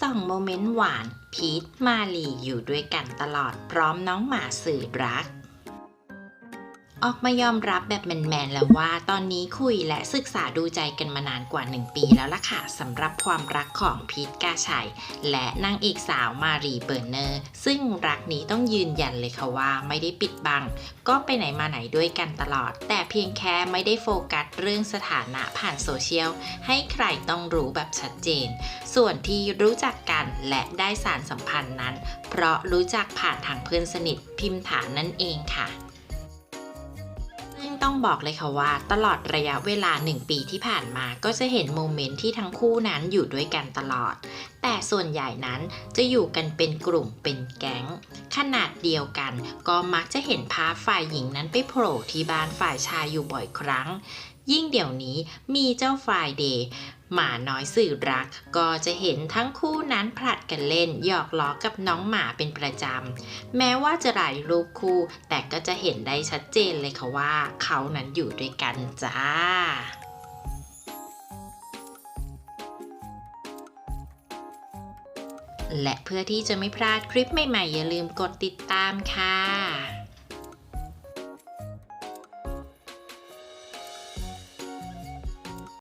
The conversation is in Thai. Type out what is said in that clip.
ส่องโมเมนต์หวาน พีทมาลีอยู่ด้วยกันตลอดพร้อมน้องหมาสื่อรัก ออกมายอมรับแบบแมนๆแล้วว่าตอนนี้คุยและศึกษาดูใจกันมานานกว่า 1 ปีแล้วล่ะค่ะสำหรับความรักของพีทกาชัย และนางเอกสาวมารีเบอร์เนอร์ ซึ่งรักนี้ต้องยืนยันเลยค่ะว่าไม่ได้ปิดบัง ก็ไปไหนมาไหนด้วยกันตลอด แต่เพียงแค่ไม่ได้โฟกัสเรื่องสถานะผ่านโซเชียลให้ใครต้องรู้แบบชัดเจน ส่วนที่รู้จักกันและได้สารสัมพันธ์นั้น เพราะรู้จักผ่านทางเพื่อนสนิทพิมพ์ฐานนั่นเองค่ะ ต้องบอกเลยค่ะว่า ตลอดระยะเวลา 1 ปีที่ผ่านมาก็จะเห็นโมเมนต์ที่ทั้งคู่นั้นอยู่ด้วยกันตลอด แต่ส่วนใหญ่นั้นจะอยู่กันเป็นกลุ่มเป็นแก๊ง ขนาดเดียวกัน ก็มักจะเห็นภาพฝ่ายหญิงนั้นไปโผล่ที่บ้านฝ่ายชายอยู่บ่อยครั้ง ยิ่งเดี๋ยวนี้มีเจ้าฝ่ายเดย์ หมาน้อยสื่อรัก ก็จะเห็นทั้งคู่นั้นผลัดกันเล่นหยอกล้อกับน้องหมาเป็นประจำ แม้ว่าจะหลายรูปคู่ แต่ก็จะเห็นได้ชัดเจนเลยค่ะว่า เขานั้นอยู่ด้วยกันจ้าและเพื่อที่จะไม่พลาดคลิปใหม่ๆ อย่าลืมกดติดตามค่ะ